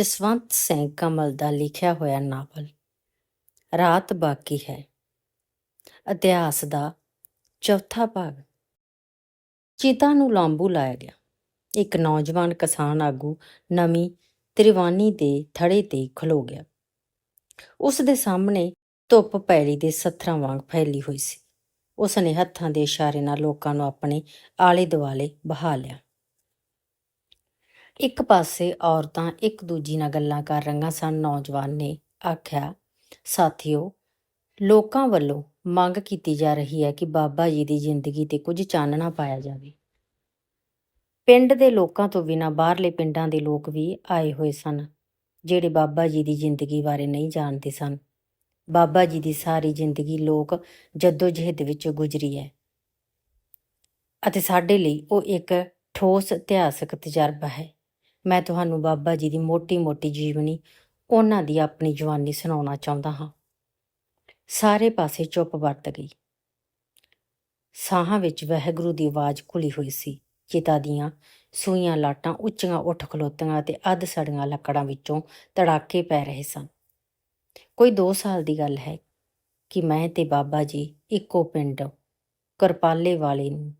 ਜਸਵੰਤ ਸਿੰਘ ਕਮਲ ਦਾ ਲਿਖਿਆ ਹੋਇਆ ਨਾਵਲ ਰਾਤ ਬਾਕੀ ਹੈ। ਇਤਿਹਾਸ ਦਾ ਚੌਥਾ ਭਾਗ। ਚਿਤਾ ਨੂੰ ਲਾਂਬੂ ਲਾਇਆ ਗਿਆ। ਇੱਕ ਨੌਜਵਾਨ ਕਿਸਾਨ ਆਗੂ ਨਵੀਂ ਤ੍ਰਿਵਾਨੀ ਦੇ ਥੜੇ ਤੇ ਖਲੋ ਗਿਆ। ਉਸ ਦੇ ਸਾਹਮਣੇ ਧੁੱਪ ਪੈਲੀ ਦੇ ਸੱਥਰਾਂ ਵਾਂਗ ਫੈਲੀ ਹੋਈ ਸੀ। ਉਸ ਨੇ ਹੱਥਾਂ ਦੇ ਇਸ਼ਾਰੇ ਨਾਲ ਲੋਕਾਂ ਨੂੰ ਆਪਣੇ ਆਲੇ ਦੁਆਲੇ ਬਹਾ ਲਿਆ। ਇੱਕ ਪਾਸੇ ਔਰਤਾਂ ਇੱਕ ਦੂਜੀ ਨਾਲ ਗੱਲਾਂ ਕਰ ਰਹੀਆਂ ਸਨ, ਨੌਜਵਾਨ ਨੇ ਆਖਿਆ, ਸਾਥੀਓ, ਲੋਕਾਂ ਵੱਲੋਂ ਮੰਗ ਕੀਤੀ ਜਾ ਰਹੀ ਹੈ ਕਿ ਬਾਬਾ ਜੀ ਦੀ ਜ਼ਿੰਦਗੀ ਤੇ ਕੁਝ ਚਾਨਣਾ ਪਾਇਆ ਜਾਵੇ। ਪਿੰਡ ਦੇ ਲੋਕਾਂ ਤੋਂ ਬਿਨਾਂ ਬਾਹਰਲੇ ਪਿੰਡਾਂ ਦੇ ਲੋਕ ਵੀ ਆਏ ਹੋਏ ਸਨ, ਜਿਹੜੇ ਬਾਬਾ ਜੀ ਦੀ ਜ਼ਿੰਦਗੀ ਬਾਰੇ ਨਹੀਂ ਜਾਣਦੇ ਸਨ। ਬਾਬਾ ਜੀ ਦੀ ਸਾਰੀ ਜ਼ਿੰਦਗੀ ਲੋਕ ਜਹਿਦ ਵਿੱਚ ਗੁਜ਼ਰੀ ਹੈ। ਅਤੇ ਸਾਡੇ ਲਈ ਉਹ ਇੱਕ ਠੋਸ ਇਤਿਹਾਸਕ ਤਜਰਬਾ ਹੈ। ਮੈਂ ਤੁਹਾਨੂੰ ਬਾਬਾ ਜੀ ਦੀ ਮੋਟੀ-ਮੋਟੀ ਜੀਵਨੀ, ਉਹਨਾਂ ਦੀ ਆਪਣੀ ਜਵਾਨੀ ਸੁਣਾਉਣਾ ਚਾਹੁੰਦਾ ਹਾਂ। ਸਾਰੇ ਪਾਸੇ ਚੁੱਪ ਵਰਤ ਗਈ। ਸਾਹਾਂ ਵਿੱਚ ਵਹਿਗੁਰੂ ਦੀ ਆਵਾਜ਼ ਘੁਲੀ ਹੋਈ ਸੀ। ਚਿਤਾ ਦੀਆਂ ਸੂਈਆਂ ਲਾਟਾਂ ਉੱਚੀਆਂ ਉੱਠ ਖਲੋਤੀਆਂ ਤੇ ਅੱਧ ਸੜੀਆਂ ਲੱਕੜਾਂ ਵਿੱਚੋਂ ਤੜਾਕੇ ਪੈ ਰਹੇ ਸਨ। ਕੋਈ 2 ਸਾਲ ਦੀ ਗੱਲ ਹੈ ਕਿ ਮੈਂ ਤੇ ਬਾਬਾ ਜੀ ਇੱਕੋ ਪਿੰਡ, ਕਰਪਾਲੇ ਵਾਲੇ ਨੂੰ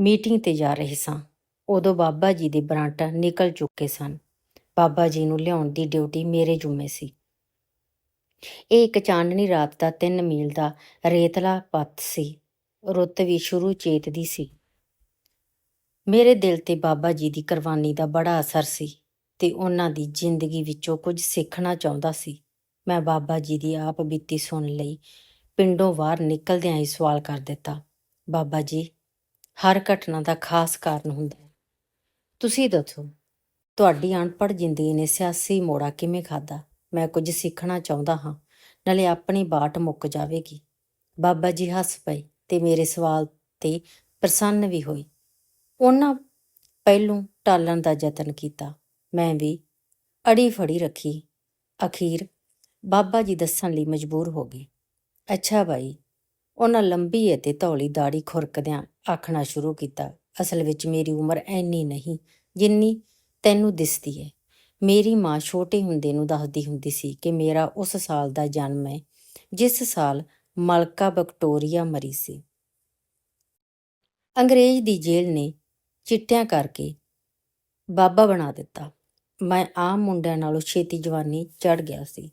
ਮੀਟਿੰਗ ਤੇ ਜਾ ਰਹੇ ਸਾਂ। ਉਦੋਂ ਬਾਬਾ ਜੀ ਦੇ ਬਰਾਂਟਾ ਨਿਕਲ ਚੁੱਕੇ ਸਨ। ਬਾਬਾ ਜੀ ਨੂੰ ਲਿਆਉਣ ਦੀ ਡਿਊਟੀ ਮੇਰੇ ਜੁਮੇ ਸੀ। ਇਹ ਇੱਕ ਚਾਨਣੀ ਰਾਤ ਦਾ 3 ਮੀਲ ਦਾ ਰੇਤਲਾ ਪੱਥ ਸੀ। ਰੁੱਤ ਵੀ ਸ਼ੁਰੂ ਚੇਤ ਦੀ ਸੀ। ਮੇਰੇ ਦਿਲ ਤੇ ਬਾਬਾ ਜੀ ਦੀ ਕੁਰਬਾਨੀ ਦਾ ਬੜਾ ਅਸਰ ਸੀ ਤੇ ਉਹਨਾਂ ਦੀ ਜ਼ਿੰਦਗੀ ਵਿੱਚੋਂ ਕੁਝ ਸਿੱਖਣਾ ਚਾਹੁੰਦਾ ਸੀ। ਮੈਂ ਬਾਬਾ ਜੀ ਦੀ ਆਪ ਬੀਤੀ ਸੁਣ ਲਈ ਪਿੰਡੋਂ ਬਾਹਰ ਨਿਕਲਦਿਆਂ ਹੀ ਸਵਾਲ ਕਰ ਦਿੱਤਾ, ਬਾਬਾ ਜੀ, ਹਰ ਘਟਨਾ ਦਾ ਖਾਸ ਕਾਰਨ ਹੁੰਦਾ ਤੁਸੀਂ ਦੱਸੋ, ਤੁਹਾਡੀ ਅਣਪੜ ਜ਼ਿੰਦਗੀ ਨੇ ਸਿਆਸੀ ਮੋੜਾ ਕਿਵੇਂ ਖਾਦਾ ਮੈਂ ਕੁਝ ਸਿੱਖਣਾ ਚਾਹੁੰਦਾ ਹਾਂ, ਨਾਲੇ ਆਪਣੀ ਬਾਟ ਮੁੱਕ ਜਾਵੇਗੀ। ਬਾਬਾ ਜੀ ਹੱਸ ਪਏ ਤੇ ਮੇਰੇ ਸਵਾਲ ਤੇ ਪ੍ਰਸੰਨ ਵੀ ਹੋਏ। ਉਹਨਾਂ ਪਹਿਲੋਂ ਟਾਲਣ ਦਾ ਯਤਨ ਕੀਤਾ। ਮੈਂ ਵੀ ਅੜੀ ਫੜੀ ਰੱਖੀ। ਅਖੀਰ ਬਾਬਾ ਜੀ ਦੱਸਣ ਲਈ ਮਜਬੂਰ ਹੋ ਗਏ। ਅੱਛਾ ਭਾਈ, ਉਹਨਾਂ ਲੰਬੀ ਅਤੇ ਧੌਲੀ ਦਾੜੀ ਖੁਰਕਦਿਆਂ ਆਖਣਾ ਸ਼ੁਰੂ ਕੀਤਾ। ਅਸਲ ਵਿੱਚ ਮੇਰੀ ਉਮਰ ਐਨੀ ਨਹੀਂ ਜਿੰਨੀ ਤੈਨੂੰ ਦਿਸਦੀ ਹੈ। ਮੇਰੀ ਮਾਂ ਛੋਟੇ ਹੁੰਦੇ ਨੂੰ ਦੱਸਦੀ ਹੁੰਦੀ ਸੀ ਕਿ ਮੇਰਾ ਉਸ ਸਾਲ ਦਾ ਜਨਮ ਹੈ, ਜਿਸ ਸਾਲ ਮਲਕਾ ਵਿਕਟੋਰੀਆ ਮਰੀ ਸੀ। ਅੰਗਰੇਜ਼ ਦੀ ਜੇਲ੍ਹ ਨੇ ਚਿੱਟਿਆਂ ਕਰਕੇ ਬਾਬਾ ਬਣਾ ਦਿੱਤਾ। ਮੈਂ ਆਮ ਮੁੰਡਿਆਂ ਨਾਲੋਂ ਛੇਤੀ ਜਵਾਨੀ ਚੜ ਗਿਆ ਸੀ।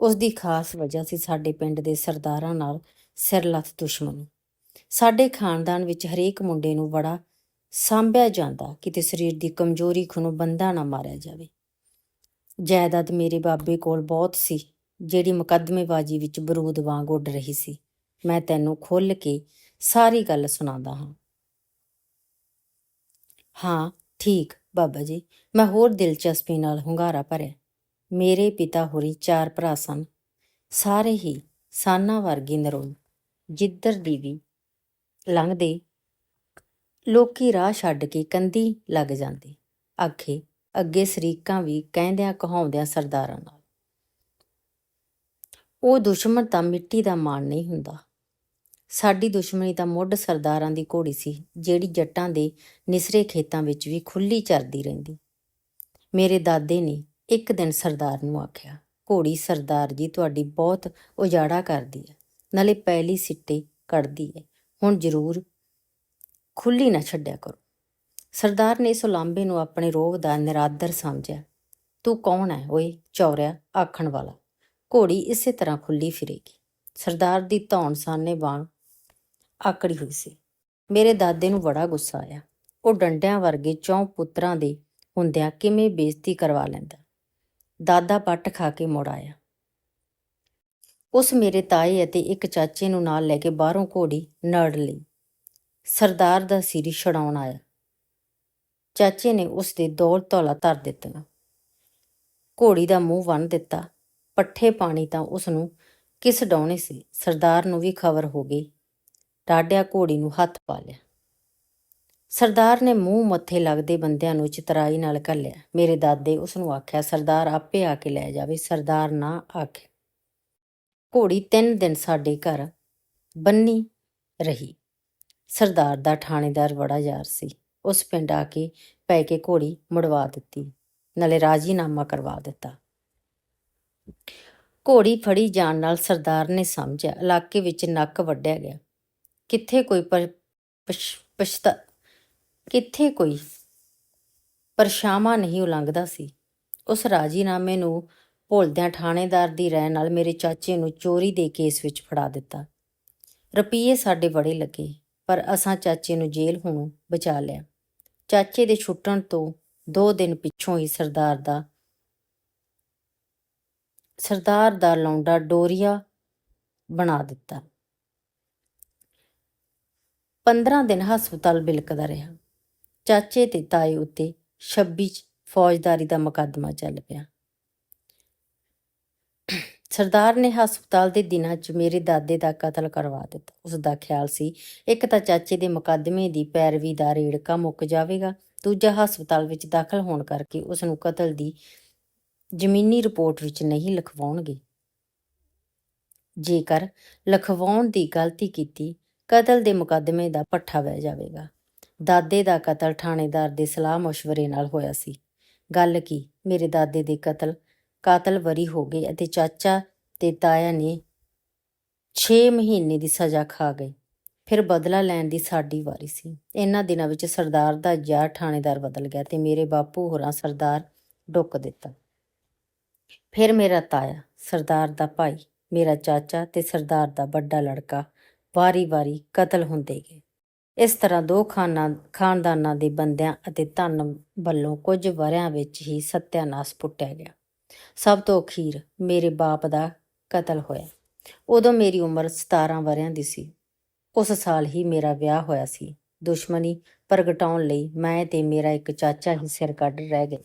ਉਸ ਦੀ ਖਾਸ ਵਜ੍ਹਾ ਸੀ ਸਾਡੇ ਪਿੰਡ ਦੇ ਸਰਦਾਰਾਂ ਨਾਲ ਸਿਰਲੱਥ ਦੁਸ਼ਮਣੀ। ਸਾਡੇ ਖਾਨਦਾਨ ਵਿੱਚ ਹਰੇਕ ਮੁੰਡੇ ਨੂੰ ਬੜਾ ਸਾਂਭਿਆ ਜਾਂਦਾ ਕਿਤੇ ਸਰੀਰ ਦੀ ਕਮਜ਼ੋਰੀ ਖੁਨੂੰ ਬੰਦਾ ਨਾ ਮਾਰਿਆ ਜਾਵੇ। ਜਾਇਦਾਦ ਮੇਰੇ ਬਾਬੇ ਕੋਲ ਬਹੁਤ ਸੀ, ਜਿਹੜੀ ਮੁਕੱਦਮੇਬਾਜ਼ੀ ਵਿੱਚ ਬਰੂਦ ਵਾਂਗ ਉੱਡ ਰਹੀ ਸੀ। ਮੈਂ ਤੈਨੂੰ ਖੁੱਲ ਕੇ ਸਾਰੀ ਗੱਲ ਸੁਣਾਉਂਦਾ ਹਾਂ। ਹਾਂ, ਠੀਕ ਬਾਬਾ ਜੀ, ਮੈਂ ਹੋਰ ਦਿਲਚਸਪੀ ਨਾਲ ਹੁੰਗਾਰਾ ਭਰਿਆ। ਮੇਰੇ ਪਿਤਾ ਹੋਰੀ ਚਾਰ ਭਰਾ ਸਨ। ਸਾਰੇ ਹੀ ਸਾਨਾ ਵਰਗੀ ਨਰੋਲ। ਜਿੱਧਰ ਦੀ ਵੀ ਲੰਘਦੇ ਲੋਕੀ ਰਾਹ ਛੱਡ ਕੇ ਕੰਦੀ ਲੱਗ ਜਾਂਦੇ। ਆਖੇ, ਅੱਗੇ ਸਰੀਕਾਂ ਵੀ ਕਹਿੰਦਿਆਂ ਕਹਾਉਂਦਿਆਂ ਸਰਦਾਰਾਂ ਨਾਲ। ਉਹ ਦੁਸ਼ਮਣ ਤਾਂ ਮਿੱਟੀ ਦਾ ਮਾਣ ਨਹੀਂ ਹੁੰਦਾ। ਸਾਡੀ ਦੁਸ਼ਮਣੀ ਤਾਂ ਮੁੱਢ ਸਰਦਾਰਾਂ ਦੀ ਘੋੜੀ ਸੀ, ਜਿਹੜੀ ਜੱਟਾਂ ਦੇ ਨਿਸਰੇ ਖੇਤਾਂ ਵਿੱਚ ਵੀ ਖੁੱਲੀ ਚਰਦੀ ਰਹਿੰਦੀ। ਮੇਰੇ ਦਾਦੇ ਨੇ ਇੱਕ ਦਿਨ ਸਰਦਾਰ ਨੂੰ ਆਖਿਆ, ਘੋੜੀ ਸਰਦਾਰ ਜੀ, ਤੁਹਾਡੀ ਬਹੁਤ ਉਜਾੜਾ ਕਰਦੀ ਹੈ। ਨਾਲੇ ਪਹਿਲੀ ਸਿੱਟੇ ਕੱਢਦੀ ਹੈ। ਹੁਣ ਜ਼ਰੂਰ ਖੁੱਲੀ ਨਾ ਛੱਡਿਆ ਕਰੋ। ਸਰਦਾਰ ਨੇ ਇਸ ਲਾਂਬੇ ਨੂੰ ਆਪਣੇ ਰੋਹ ਦਾ ਨਿਰਾਦਰ ਸਮਝਿਆ। ਤੂੰ ਕੌਣ ਹੈ ਓਏ ਚੌਰਿਆ, ਆਖਣ ਵਾਲਾ? ਘੋੜੀ ਇਸੇ ਤਰ੍ਹਾਂ ਖੁੱਲੀ ਫਿਰੇਗੀ। ਸਰਦਾਰ ਦੀ ਧੌਣ ਸਾਨੇ ਵਾਂਗ ਆਕੜੀ ਹੋਈ ਸੀ। ਮੇਰੇ ਦਾਦੇ ਨੂੰ ਬੜਾ ਗੁੱਸਾ ਆਇਆ। ਉਹ ਡੰਡਿਆਂ ਵਰਗੇ ਚੌਂ ਪੁੱਤਰਾਂ ਦੇ ਹੁੰਦਿਆਂ ਕਿਵੇਂ ਬੇਇੱਜ਼ਤੀ ਕਰਵਾ ਲੈਂਦਾ? ਦਾਦਾ ਪੱਟ ਖਾ ਕੇ ਮੁੜ ਆਇਆ। ਉਸ ਮੇਰੇ ਤਾਏ ਅਤੇ ਇੱਕ ਚਾਚੇ ਨੂੰ ਨਾਲ ਲੈ ਕੇ ਬਾਹਰੋਂ ਘੋੜੀ ਨੜ ਲਈ। ਸਰਦਾਰ ਦਾ ਸਿਰੀ ਛਡਾਉਣ ਆਇਆ। ਚਾਚੇ ਨੇ ਉਸ ਦੇ ਦੌਲ ਧੌਲਾ ਧਰ ਦਿੱਤਾ ਘੋੜੀ ਦਾ ਮੂੰਹ ਵੰਨ ਦਿੱਤਾ। ਪੱਠੇ ਪਾਣੀ ਤਾਂ ਉਸ ਨੂੰ ਕਿਸ ਡਾਉਣੇ ਸੀ, ਸਰਦਾਰ ਨੂੰ ਵੀ ਖਬਰ ਹੋ ਗਈ। ਡਾਡਿਆ ਘੋੜੀ ਨੂੰ ਹੱਥ ਪਾ ਲਿਆ। ਸਰਦਾਰ ਨੇ ਮੂੰਹ ਮੱਥੇ ਲੱਗਦੇ ਬੰਦਿਆਂ ਨੂੰ ਚਤਰਾਈ ਨਾਲ ਘੱਲਿਆ। ਮੇਰੇ ਦਾਦੇ ਉਸ ਨੂੰ ਆਖਿਆ, ਸਰਦਾਰ, ਆਪੇ ਆ ਕੇ ਲੈ ਜਾਵੇ। ਸਰਦਾਰ ਨਾ ਆਖੇ। ਘੋੜੀ ਤਿੰਨ ਦਿਨ ਸਾਡੇ ਘਰ ਬੰਨੀ ਰਹੀ। ਸਰਦਾਰ ਦਾ ਥਾਣੇਦਾਰ ਬੜਾ ਯਾਰ ਸੀ। ਉਸ ਪਿੰਡ ਆ ਕੇ ਪੈ ਕੇ ਘੋੜੀ ਮੁੜਵਾ ਦਿੱਤੀ, ਨਾਲੇ ਰਾਜੀਨਾਮਾ ਕਰਵਾ ਦਿੱਤਾ। ਘੋੜੀ ਫੜੀ ਜਾਣ ਨਾਲ ਸਰਦਾਰ ਨੇ ਸਮਝਿਆ, ਇਲਾਕੇ ਵਿੱਚ ਨੱਕ ਵੱਢਿਆ ਗਿਆ। ਕਿੱਥੇ ਕੋਈ ਪਛ- ਪਛਤਾ, ਕਿੱਥੇ ਕੋਈ ਪਰਛਾਵਾਂ ਨਹੀਂ ਉਲੰਘਦਾ ਸੀ। ਉਸ ਰਾਜੀਨਾਮੇ ਨੂੰ ਭੁੱਲਦਿਆਂ ਥਾਣੇਦਾਰ ਦੀ ਰਹਿ ਨਾਲ ਮੇਰੇ ਚਾਚੇ ਨੂੰ ਚੋਰੀ ਦੇ ਕੇਸ ਵਿੱਚ ਫੜਾ ਦਿੱਤਾ। ਰੁਪਈਏ ਸਾਡੇ ਬੜੇ ਲੱਗੇ। ਪਰ ਅਸਾਂ ਚਾਚੇ ਨੂੰ ਜੇਲ੍ਹ ਹੋਣੋਂ ਬਚਾ ਲਿਆ। ਚਾਚੇ ਦੇ ਛੁੱਟਣ ਤੋਂ ਦੋ ਦਿਨ ਪਿੱਛੋਂ ਹੀ ਸਰਦਾਰ ਦਾ ਸਰਦਾਰ ਦਾ ਲੌਂਡਾ ਡੋਰੀਆ ਬਣਾ ਦਿੱਤਾ। 15 ਦਿਨ ਹਸਪਤਾਲ ਬਿਲਕਦਾ ਰਿਹਾ। ਚਾਚੇ ਤੇ ਤਾਏ ਉੱਤੇ 26 ਚ ਫੌਜਦਾਰੀ ਦਾ ਮੁਕੱਦਮਾ ਚੱਲ ਪਿਆ। ਸਰਦਾਰ ਨੇ ਹਸਪਤਾਲ ਦੇ ਦਿਨਾਂ 'ਚ ਮੇਰੇ ਦਾਦੇ ਦਾ ਕਤਲ ਕਰਵਾ ਦਿੱਤਾ। ਉਸ ਦਾ ਖਿਆਲ ਸੀ, ਇੱਕ ਤਾਂ ਚਾਚੇ ਦੇ ਮੁਕੱਦਮੇ ਦੀ ਪੈਰਵੀ ਦਾ ਰੇੜਕਾ ਮੁੱਕ ਜਾਵੇਗਾ, ਦੂਜਾ ਹਸਪਤਾਲ ਵਿੱਚ ਦਾਖਲ ਹੋਣ ਕਰਕੇ ਉਸ ਨੂੰ ਕਤਲ ਦੀ ਜ਼ਮੀਨੀ ਰਿਪੋਰਟ ਵਿੱਚ ਨਹੀਂ ਲਿਖਵਾਉਣਗੇ। ਜੇਕਰ ਲਿਖਵਾਉਣ ਦੀ ਗਲਤੀ ਕੀਤੀ, ਕਤਲ ਦੇ ਮੁਕੱਦਮੇ ਦਾ ਪੱਠਾ ਬਹਿ ਜਾਵੇਗਾ। ਦਾਦੇ ਦਾ ਕਤਲ ਥਾਣੇਦਾਰ ਦੇ ਸਲਾਹ مشਵਰੇ ਨਾਲ ਹੋਇਆ ਸੀ। ਗੱਲ ਕੀ, ਮੇਰੇ ਦਾਦੇ ਦੇ ਕਤਲ ਕਾਤਲ ਵਰੀ ਹੋ ਗਏ ਅਤੇ ਚਾਚਾ ਤੇ ਤਾਇਆ ਨੇ 6 ਮਹੀਨੇ ਦੀ ਸਜ਼ਾ ਖਾ ਗਏ। ਫਿਰ ਬਦਲਾ ਲੈਣ ਦੀ ਸਾਡੀ ਵਾਰੀ ਸੀ। ਇਹਨਾਂ ਦਿਨਾਂ ਵਿੱਚ ਸਰਦਾਰ ਦਾ ਯਾਰ ਥਾਣੇਦਾਰ ਬਦਲ ਗਿਆ ਤੇ ਮੇਰੇ ਬਾਪੂ ਹੋਰਾਂ ਸਰਦਾਰ ਡੁੱਕ ਦਿੱਤਾ। ਫਿਰ ਮੇਰਾ ਤਾਇਆ, ਸਰਦਾਰ ਦਾ ਭਾਈ, ਮੇਰਾ ਚਾਚਾ ਤੇ ਸਰਦਾਰ ਦਾ ਵੱਡਾ ਲੜਕਾ ਵਾਰੀ-ਵਾਰੀ ਕਤਲ ਹੁੰਦੇ ਗਏ। ਇਸ ਤਰ੍ਹਾਂ ਦੋ ਖਾਨਾਂ, ਖਾਨਦਾਨਾਂ ਦੇ ਬੰਦਿਆਂ ਅਤੇ ਧਨ ਵੱਲੋਂ ਕੁਝ ਵਰਿਆਂ ਵਿੱਚ ਹੀ ਸਤਿਆਨਾਸ਼ ਪੁੱਟਿਆ ਗਿਆ। ਸਭ ਤੋਂ ਅਖੀਰ ਮੇਰੇ ਬਾਪ ਦਾ ਕਤਲ ਹੋਇਆ। ਉਦੋਂ ਮੇਰੀ ਉਮਰ 17 ਵਰਿਆਂ ਦੀ ਸੀ। ਉਸ ਸਾਲ ਹੀ ਮੇਰਾ ਵਿਆਹ ਹੋਇਆ ਸੀ। ਦੁਸ਼ਮਣੀ ਪ੍ਰਗਟਾਉਣ ਲਈ ਮੈਂ ਤੇ ਮੇਰਾ ਇੱਕ ਚਾਚਾ ਹੀ ਸਿਰ ਕੱਢ ਰਹਿ ਗਏ।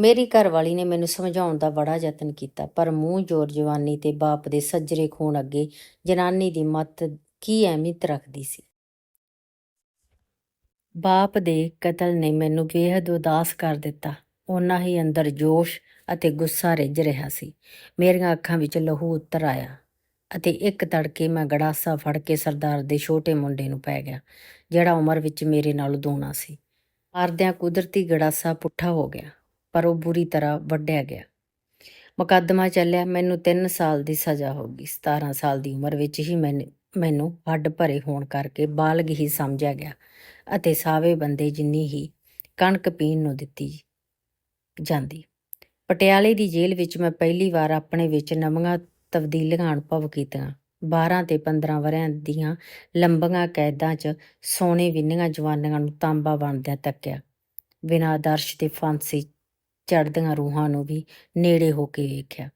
ਮੇਰੀ ਘਰਵਾਲੀ ਨੇ ਮੈਨੂੰ ਸਮਝਾਉਣ ਦਾ ਬੜਾ ਯਤਨ ਕੀਤਾ, ਪਰ ਮੂੰਹ ਜ਼ੋਰ ਜਵਾਨੀ ਤੇ ਬਾਪ ਦੇ ਸੱਜਰੇ ਖੂਨ ਅੱਗੇ ਜਨਾਨੀ ਦੀ ਮੱਤ ਕੀ ਅਹਿਮੀਅਤ ਰੱਖਦੀ ਸੀ? ਬਾਪ ਦੇ ਕਤਲ ਨੇ ਮੈਨੂੰ ਬੇਹੱਦ ਉਦਾਸ ਕਰ ਦਿੱਤਾ। ਉਹਨਾਂ ਹੀ ਅੰਦਰ ਜੋਸ਼ ਅਤੇ ਗੁੱਸਾ ਰਿੱਝ ਰਿਹਾ ਸੀ। ਮੇਰੀਆਂ ਅੱਖਾਂ ਵਿੱਚ ਲਹੂ ਉਤਰ ਆਇਆ ਅਤੇ ਇੱਕ ਤੜਕੇ ਮੈਂ ਗੜਾਸਾ ਫੜ ਕੇ ਸਰਦਾਰ ਦੇ ਛੋਟੇ ਮੁੰਡੇ ਨੂੰ ਪੈ ਗਿਆ, ਜਿਹੜਾ ਉਮਰ ਵਿੱਚ ਮੇਰੇ ਨਾਲ ਦੋਣਾ ਸੀ। ਆਰਦਿਆਂ ਕੁਦਰਤੀ ਗੜਾਸਾ ਪੁੱਠਾ ਹੋ ਗਿਆ, ਪਰ ਉਹ ਬੁਰੀ ਤਰ੍ਹਾਂ ਵੱਢਿਆ ਗਿਆ। ਮੁਕੱਦਮਾ ਚੱਲਿਆ, ਮੈਨੂੰ 3 ਸਾਲ ਦੀ ਸਜ਼ਾ ਹੋ ਗਈ। 17 ਸਾਲ ਦੀ ਉਮਰ ਵਿੱਚ ਹੀ ਮੈਨੂੰ ਮੈਨੂੰ ਹੱਡ ਭਰੇ ਹੋਣ ਕਰਕੇ ਬਾਲਗ ਹੀ ਸਮਝਿਆ ਗਿਆ ਅਤੇ ਸਾਵੇ ਬੰਦੇ ਜਿੰਨੀ ਹੀ ਕਣਕ ਪੀਣ ਨੂੰ ਦਿੱਤੀ ਜਾਂਦੀ। ਪਟਿਆਲੇ ਦੀ ਜੇਲ੍ਹ ਵਿੱਚ ਮੈਂ ਪਹਿਲੀ ਵਾਰ ਆਪਣੇ ਵਿੱਚ ਨਵੀਆਂ ਤਬਦੀਲੀਆਂ ਅਨੁਭਵ ਕੀਤੀਆਂ। 12 ਤੇ 15 ਵਰਿਆਂ ਦੀਆਂ ਲੰਬੀਆਂ ਕੈਦਾਂ 'ਚ ਸੋਨੇ ਵਿੰਨੀਆਂ ਜਵਾਨਾਂ ਨੂੰ ਤਾਂਬਾ ਬਣਦਿਆਂ ਤੱਕਿਆ। ਬਿਨਾਂ ਆਦਰਸ਼ ਤੇ ਫਾਂਸੀ ਚੜ੍ਹਦੀਆਂ ਰੂਹਾਂ ਨੂੰ ਵੀ ਨੇੜੇ ਹੋ ਕੇ ਵੇਖਿਆ।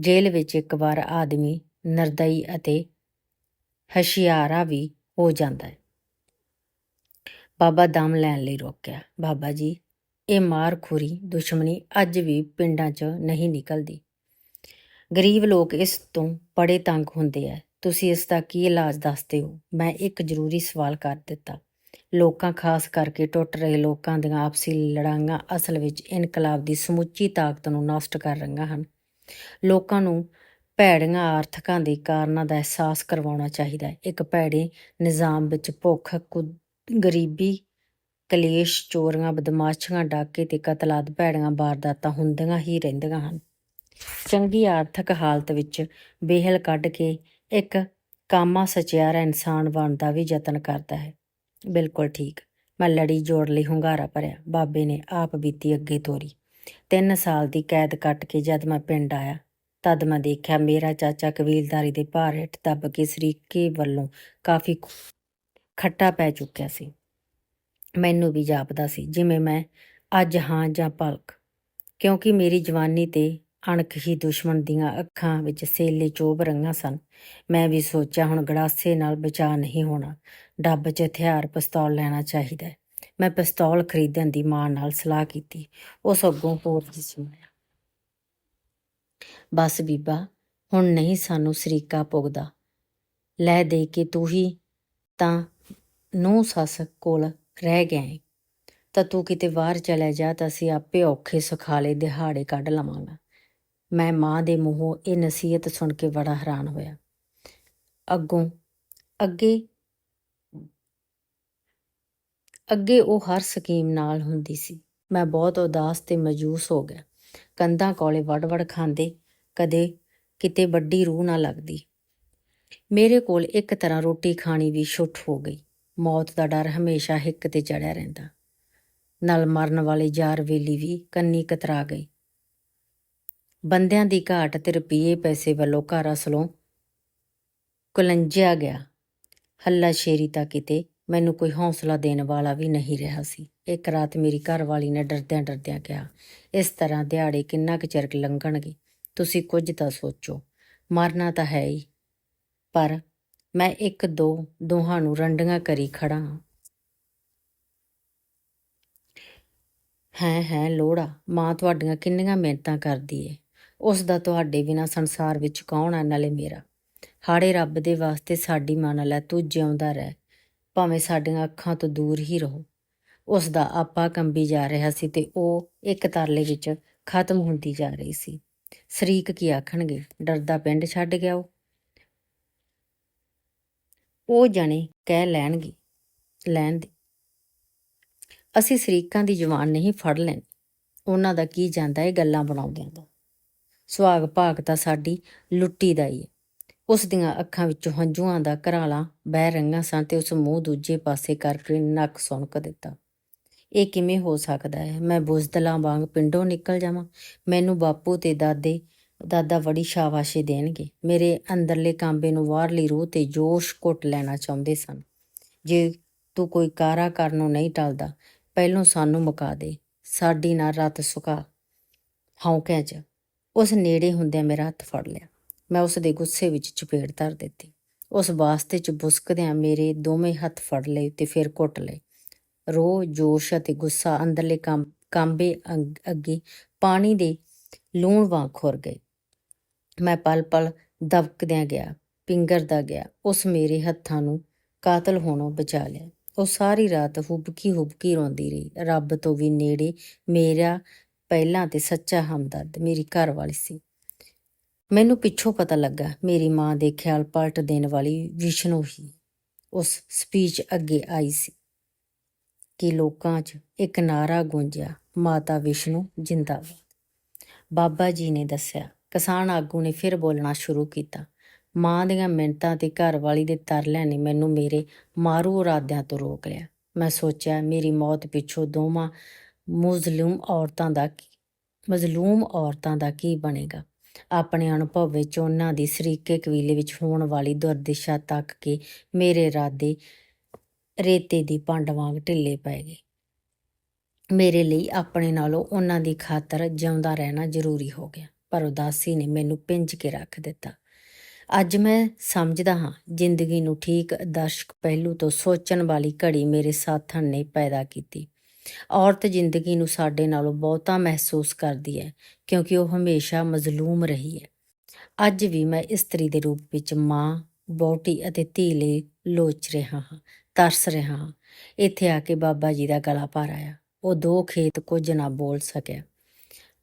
ਜੇਲ੍ਹ ਵਿੱਚ ਇੱਕ ਵਾਰ ਆਦਮੀ ਨਰਦਈ ਅਤੇ ਹਸ਼ਿਆਰਾ ਵੀ ਹੋ ਜਾਂਦਾ ਹੈ। ਬਾਬਾ ਦਮ ਲੈਣ ਲਈ ਰੋਕਿਆ। ਬਾਬਾ ਜੀ ਇਹ ਮਾਰਖੋਰੀ ਦੁਸ਼ਮਣੀ ਅੱਜ ਵੀ ਪਿੰਡਾਂ 'ਚ ਨਹੀਂ ਨਿਕਲਦੀ। ਗਰੀਬ ਲੋਕ ਇਸ ਤੋਂ ਬੜੇ ਤੰਗ ਹੁੰਦੇ ਐ ਤੁਸੀਂ ਇਸ ਦਾ ਕੀ ਇਲਾਜ ਦੱਸਦੇ ਹੋ? ਮੈਂ ਇੱਕ ਜ਼ਰੂਰੀ ਸਵਾਲ ਕਰ ਦਿੱਤਾ। ਲੋਕਾਂ ਖਾਸ ਕਰਕੇ ਟੁੱਟ ਰਹੇ ਲੋਕਾਂ ਦੀਆਂ ਆਪਸੀ ਲੜਾਈਆਂ ਅਸਲ ਵਿੱਚ ਇਨਕਲਾਬ ਦੀ ਸਮੁੱਚੀ ਤਾਕਤ ਨੂੰ ਨਸ਼ਟ ਕਰ ਰਹੀਆਂ ਹਨ। ਲੋਕਾਂ ਨੂੰ ਭੈੜੀਆਂ ਆਰਥਕਾਂ ਦੇ ਕਾਰਨਾਂ ਦਾ ਅਹਿਸਾਸ ਕਰਵਾਉਣਾ ਚਾਹੀਦਾ ਹੈ। ਇੱਕ ਭੈੜੇ ਨਿਜ਼ਾਮ ਵਿੱਚ ਭੁੱਖ ਕੁ- ਗਰੀਬੀ ਕਲੇਸ਼, ਚੋਰੀਆਂ, ਬਦਮਾਸ਼ੀਆਂ, ਡਾਕੇ ਤੇ ਕਤਲ ਆਦਿ ਭੈੜੀਆਂ ਵਾਰਦਾਤਾਂ ਹੁੰਦੀਆਂ ਹੀ ਰਹਿੰਦੀਆਂ ਹਨ। ਚੰਗੀ ਆਰਥਿਕ ਹਾਲਤ ਵਿੱਚ ਬੇਹਲ ਕੱਢ ਕੇ ਇੱਕ ਕਾਮਾ ਸਚਿਆਰਾ ਇਨਸਾਨ ਬਣਨ ਦਾ ਵੀ ਯਤਨ ਕਰਦਾ ਹੈ। ਬਿਲਕੁਲ ਠੀਕ। ਮੈਂ ਲੜੀ ਜੋੜ ਲਈ ਹੁੰਗਾਰਾ ਭਰਿਆ। ਬਾਬੇ ਨੇ ਆਪ ਬੀਤੀ ਅੱਗੇ ਤੋਰੀ। ਤਿੰਨ ਸਾਲ ਦੀ ਕੈਦ ਕੱਟ ਕੇ ਜਦ ਮੈਂ ਪਿੰਡ ਆਇਆ, ਤਦ ਮੈਂ ਦੇਖਿਆ ਮੇਰਾ ਚਾਚਾ ਕਬੀਲਦਾਰੀ ਦੇ ਭਾਰ ਹੇਠ ਦੱਬ ਕੇ ਸਰੀਕੇ ਵੱਲੋਂ ਕਾਫੀ ਖੱਟਾ ਪੈ ਚੁੱਕਿਆ ਸੀ। ਮੈਨੂੰ ਵੀ ਜਾਪਦਾ ਸੀ, ਜਿਵੇਂ ਮੈਂ, ਅੱਜ ਹਾਂ ਜਾਂ ਪਲਕ ਕਿਉਂਕਿ ਮੇਰੀ ਜਵਾਨੀ ਤੇ ਅਣਖ ਹੀ ਦੁਸ਼ਮਣ ਦੀਆਂ ਅੱਖਾਂ ਵਿੱਚ ਸੇਲੇ ਚੋਬ ਰੰਗਾਂ ਸਨ। ਮੈਂ ਵੀ ਸੋਚਿਆ, ਹੁਣ ਗੜਾਸੇ ਨਾਲ ਬਚਾ ਨਹੀਂ ਹੋਣਾ। ਡੱਬ 'ਚ ਹਥਿਆਰ ਪਿਸਤੌਲ ਲੈਣਾ ਚਾਹੀਦਾ ਮੈਂ ਪਿਸਤੌਲ ਖਰੀਦਣ ਦੀ ਮਾਂ ਨਾਲ ਸਲਾਹ ਕੀਤੀ। ਉਸ ਅੱਗੋਂ ਹੋਰ ਜੀ ਸੁਣਿਆ? ਬਸ ਬੀਬਾ, ਹੁਣ ਨਹੀਂ ਸਾਨੂੰ ਸਰੀਕਾ ਪੁੱਗਦਾ ਲੈ ਦੇ ਕੇ ਤੂੰ ਹੀ ਤਾਂ ਨੂੰ ਸੱਸ ਕੋਲ ਰਹਿ ਗਿਆ ਏਂ। ਤਾਂ ਤੂੰ ਕਿਤੇ ਬਾਹਰ ਚਲੇ ਜਾ ਤਾਂ ਅਸੀਂ ਆਪੇ ਔਖੇ, ਸੁਖਾਲੇ ਦਿਹਾੜੇ ਕੱਢ ਲਵਾਂਗਾ। ਮੈਂ ਮਾਂ ਦੇ ਮੂੰਹੋਂ ਇਹ ਨਸੀਹਤ ਸੁਣ ਕੇ ਬੜਾ ਹੈਰਾਨ ਹੋਇਆ। ਅੱਗੋਂ, ਅੱਗੇ ਅੱਗੇ ਉਹ ਹਰ ਸਕੀਮ ਨਾਲ ਹੁੰਦੀ ਸੀ। ਮੈਂ ਬਹੁਤ ਉਦਾਸ ਤੇ ਮਜੂਸ ਹੋ ਗਿਆ। ਕੰਧਾਂ ਕੋਲੇ ਵੜ-ਵੜ ਖਾਂਦੇ, ਕਦੇ ਕਿਤੇ ਵੱਡੀ ਰੂਹ ਨਾ ਲੱਗਦੀ। ਮੇਰੇ ਕੋਲ ਇੱਕ ਤਰ੍ਹਾਂ ਰੋਟੀ ਖਾਣੀ ਵੀ ਛੁੱਟ ਹੋ ਗਈ। ਮੌਤ ਦਾ ਡਰ ਹਮੇਸ਼ਾ ਹਿੱਕ ਤੇ ਚੜਿਆ ਰਹਿੰਦਾ। ਨਾਲ ਮਰਨ ਵਾਲੇ ਯਾਰ ਵੇਲੀ ਵੀ ਕੰਨੀ ਕਤਰਾ ਗਈ। ਬੰਦਿਆਂ ਦੀ ਘਾਟ ਤੇ ਰੁਪਈਏ ਪੈਸੇ ਵੱਲੋਂ ਘਰ ਅਸਲੋਂ ਕੁਲੰਜਿਆ ਗਿਆ। ਹੱਲਾ ਸ਼ੇਰੀ ਤਾਂ ਕਿਤੇ ਮੈਨੂੰ ਕੋਈ ਹੌਸਲਾ ਦੇਣ ਵਾਲਾ ਵੀ ਨਹੀਂ ਰਿਹਾ ਸੀ। ਇੱਕ ਰਾਤ ਮੇਰੀ ਘਰ ਵਾਲੀ ਨੇ ਡਰਦਿਆਂ ਡਰਦਿਆਂ ਕਿਹਾ, ਇਸ ਤਰ੍ਹਾਂ ਦਿਹਾੜੇ ਕਿੰਨਾ ਕੁ ਚਿਰ ਲੰਘਣਗੇ? ਤੁਸੀਂ ਕੁਝ ਤਾਂ ਸੋਚੋ। ਮਰਨਾ ਤਾਂ ਹੈ ਹੀ। ਪਰ ਮੈਂ ਇੱਕ ਦੋ ਦੋਹਾਂ ਨੂੰ ਰੰਡੀਆਂ ਕਰੀ ਖੜਾ ਹਾਂ। ਹੈ ਹੈ ਲੋੜਾ ਮਾਂ ਤੁਹਾਡੀਆਂ ਕਿੰਨੀਆਂ ਮਿਹਨਤਾਂ ਕਰਦੀ ਏ। ਉਸ ਦਾ ਤੁਹਾਡੇ ਬਿਨਾ ਸੰਸਾਰ ਵਿੱਚ ਕੌਣ ਆ ਨਾਲੇ ਮੇਰਾ? ਹਾੜੇ ਰੱਬ ਦੇ ਵਾਸਤੇ ਸਾਡੀ ਮੰਨ ਲੈ ਤੂੰ ਜਿਉਂਦਾ ਰਹਿ, ਭਾਵੇਂ ਸਾਡੀਆਂ ਅੱਖਾਂ ਤੋਂ ਦੂਰ ਹੀ ਰਹੋ। ਉਸ ਦਾ ਆਪਾ ਕੰਬੀ ਜਾ ਰਿਹਾ ਸੀ ਤੇ ਉਹ ਇੱਕ ਤਰਲੇ ਵਿੱਚ ਖਤਮ ਹੁੰਦੀ ਜਾ ਰਹੀ ਸੀ। ਸ਼ਰੀਕ ਕੀ ਆਖਣਗੇ? ਡਰਦਾ ਪਿੰਡ ਛੱਡ ਗਿਆ ਉਹ? ਉਹ ਜਾਣੇ ਕਹਿ ਲੈਣਗੇ, ਲੈਣ ਦੇ। ਅਸੀਂ ਸ਼ਰੀਕਾਂ ਦੀ ਜਵਾਨ ਨਹੀਂ, ਫੜ ਲੈਣੀ। ਉਹਨਾਂ ਦਾ ਕੀ ਜਾਂਦਾ ਇਹ ਗੱਲਾਂ ਬਣਾਉਂਦਿਆਂ ਦਾ ਸੁਹਾਗ ਭਾਗ ਤਾਂ ਸਾਡੀ ਲੁੱਟੀ ਦਾ ਹੀ ਹੈ। ਉਸ ਦੀਆਂ ਅੱਖਾਂ ਵਿੱਚੋਂ ਹੰਝੂਆਂ ਦਾ ਘਰਾਲਾ ਬਹਿ ਰਹੀਆਂ ਸਨ ਤੇ ਉਸ ਮੂੰਹ ਦੂਜੇ ਪਾਸੇ ਕਰਕੇ ਨੱਕ ਸੁਣਕ ਦਿੱਤਾ। ਇਹ ਕਿਵੇਂ ਹੋ ਸਕਦਾ ਹੈ? ਮੈਂ ਬੁਜ਼ਦਲਾਂ ਵਾਂਗ ਪਿੰਡੋਂ ਨਿਕਲ ਜਾਵਾਂ? ਮੈਨੂੰ ਬਾਪੂ ਤੇ ਦਾਦੇ ਦਾਦਾ ਬੜੀ ਸ਼ਾਬਾਸ਼ੀ ਦੇਣਗੇ। ਮੇਰੇ ਅੰਦਰਲੇ ਕਾਂਬੇ ਨੂੰ ਬਾਹਰਲੀ ਰੂਹ ਤੇ ਜੋਸ਼ ਘੁੱਟ ਲੈਣਾ ਚਾਹੁੰਦੇ ਸਨ। ਜੇ ਤੂੰ ਕੋਈ ਕਾਰਾ ਕਰਨ ਨੂੰ ਨਹੀਂ ਟਲਦਾ, ਪਹਿਲੋਂ ਸਾਨੂੰ ਮੁਕਾ ਦੇ। ਸਾਡੀ ਨਾ ਰਾਤ ਸੁਕਾ। ਹੌਂਕਿਆਂ 'ਚ ਉਸ ਨੇੜੇ ਹੁੰਦਿਆਂ ਮੇਰਾ ਹੱਥ ਫੜ ਲਿਆ। ਮੈਂ ਉਸ ਦੇ ਗੁੱਸੇ ਵਿੱਚ ਚਪੇੜ ਧਰ ਦਿੱਤੀ। ਉਸ ਵਾਸਤੇ 'ਚ ਬੁਸਕਦਿਆਂ ਮੇਰੇ ਦੋਵੇਂ ਹੱਥ ਫੜ ਲਏ ਤੇ ਫਿਰ ਘੁੱਟ ਲਏ। ਰੋਹ, ਜੋਸ਼ ਅਤੇ ਗੁੱਸਾ ਅੰਦਰਲੇ ਕੰਮ, ਕਾਂਬੇ ਅੱਗੇ ਪਾਣੀ ਦੇ ਲੂਣ ਵਾਂਗ ਖੁਰ ਗਏ। ਮੈਂ ਪਲ ਪਲ ਦਬਕਦਿਆਂ ਗਿਆ, ਪਿੰਗਰਦਾ ਗਿਆ, ਉਸ ਮੇਰੇ ਹੱਥਾਂ ਨੂੰ ਕਾਤਲ ਹੋਣੋਂ ਬਚਾ ਲਿਆ। ਉਹ ਸਾਰੀ ਰਾਤ ਹੁਬਕੀ ਹੁਬਕੀ ਰੋਂਦੀ ਰਹੀ। ਰੱਬ ਤੋਂ ਵੀ ਨੇੜੇ ਮੇਰਾ ਪਹਿਲਾਂ ਤੇ ਸੱਚਾ ਹਮਦਰਦ ਮੇਰੀ ਘਰ ਵਾਲੀ ਸੀ। ਮੈਨੂੰ ਪਿੱਛੋਂ ਪਤਾ ਲੱਗਾ, ਮੇਰੀ ਮਾਂ ਦੇ ਖਿਆਲ ਪਲਟ ਦੇਣ ਵਾਲੀ ਵਿਸ਼ਨੂੰ ਹੀ ਉਸ ਸਪੀਚ ਅੱਗੇ ਆਈ ਸੀ ਕਿ ਲੋਕਾਂ 'ਚ ਇੱਕ ਨਾਰਾ ਗੂੰਜਿਆ, ਮਾਤਾ ਵਿਸ਼ਨੂੰ ਜਿੰਦਾਬਾਦ। ਬਾਬਾ ਜੀ ਨੇ ਦੱਸਿਆ ਕਿਸਾਨ ਆਗੂ ਨੇ ਫਿਰ ਬੋਲਣਾ ਸ਼ੁਰੂ ਕੀਤਾ। ਮਾਂ ਦੀਆਂ ਮਿੰਟਾਂ ਤੇ ਘਰਵਾਲੀ ਦੇ ਤਰਲਿਆਂ ਨੇ ਮੈਨੂੰ ਮੇਰੇ ਮਾਰੂ ਇਰਾਦਿਆਂ ਤੋਂ ਰੋਕ ਲਿਆ। ਮੈਂ ਸੋਚਿਆ, ਮੇਰੀ ਮੌਤ ਪਿੱਛੋਂ ਦੋਵਾਂ ਮੁਜ਼ਲੂਮ ਔਰਤਾਂ ਦਾ ਮਜ਼ਲੂਮ ਔਰਤਾਂ ਦਾ ਕੀ ਬਣੇਗਾ? ਆਪਣੇ ਅਨੁਭਵ ਵਿੱਚ ਉਹਨਾਂ ਦੀ ਸਰੀਕੇ ਕਬੀਲੇ ਵਿੱਚ ਹੋਣ ਵਾਲੀ ਦੁਰਦਿਸ਼ਾ ਤੱਕ ਕੇ ਮੇਰੇ ਇਰਾਦੇ ਰੇਤੇ ਦੀ ਪੰਡ ਵਾਂਗ ਢਿੱਲੇ ਪੈ ਗਏ। ਮੇਰੇ ਲਈ ਆਪਣੇ ਨਾਲੋਂ ਉਹਨਾਂ ਦੀ ਖਾਤਰ ਜਿਉਂਦਾ ਰਹਿਣਾ ਜ਼ਰੂਰੀ ਹੋ ਗਿਆ। ਪਰ ਉਦਾਸੀ ਨੇ ਮੈਨੂੰ ਪਿੰਜ ਕੇ ਰੱਖ ਦਿੱਤਾ। ਅੱਜ ਮੈਂ ਸਮਝਦਾ ਹਾਂ, ਜ਼ਿੰਦਗੀ ਨੂੰ ਠੀਕ ਦਰਸ਼ਕ ਪਹਿਲੂ ਤੋਂ ਸੋਚਣ ਵਾਲੀ ਘੜੀ ਮੇਰੇ ਸਾਥਣ ਨੇ ਪੈਦਾ ਕੀਤੀ। ਔਰਤ ਜ਼ਿੰਦਗੀ ਨੂੰ ਸਾਡੇ ਨਾਲੋਂ ਬਹੁਤਾ ਮਹਿਸੂਸ ਕਰਦੀ ਹੈ, ਕਿਉਂਕਿ ਉਹ ਹਮੇਸ਼ਾ ਮਜ਼ਲੂਮ ਰਹੀ ਹੈ। ਅੱਜ ਵੀ ਮੈਂ ਇਸਤਰੀ ਦੇ ਰੂਪ ਵਿੱਚ ਮਾਂ ਬੋਟੀ ਅਤੇ ਧੀ ਲਈ ਲੋਚ ਰਿਹਾ ਹਾਂ, ਤਰਸ ਰਿਹਾ ਹਾਂ। ਇੱਥੇ ਆ ਕੇ ਬਾਬਾ ਜੀ ਦਾ ਗਲਾ ਭਰ ਆਇਆ। ਉਹ ਦੋ ਖੇਤ ਕੁਝ ਨਾ ਬੋਲ ਸਕਿਆ।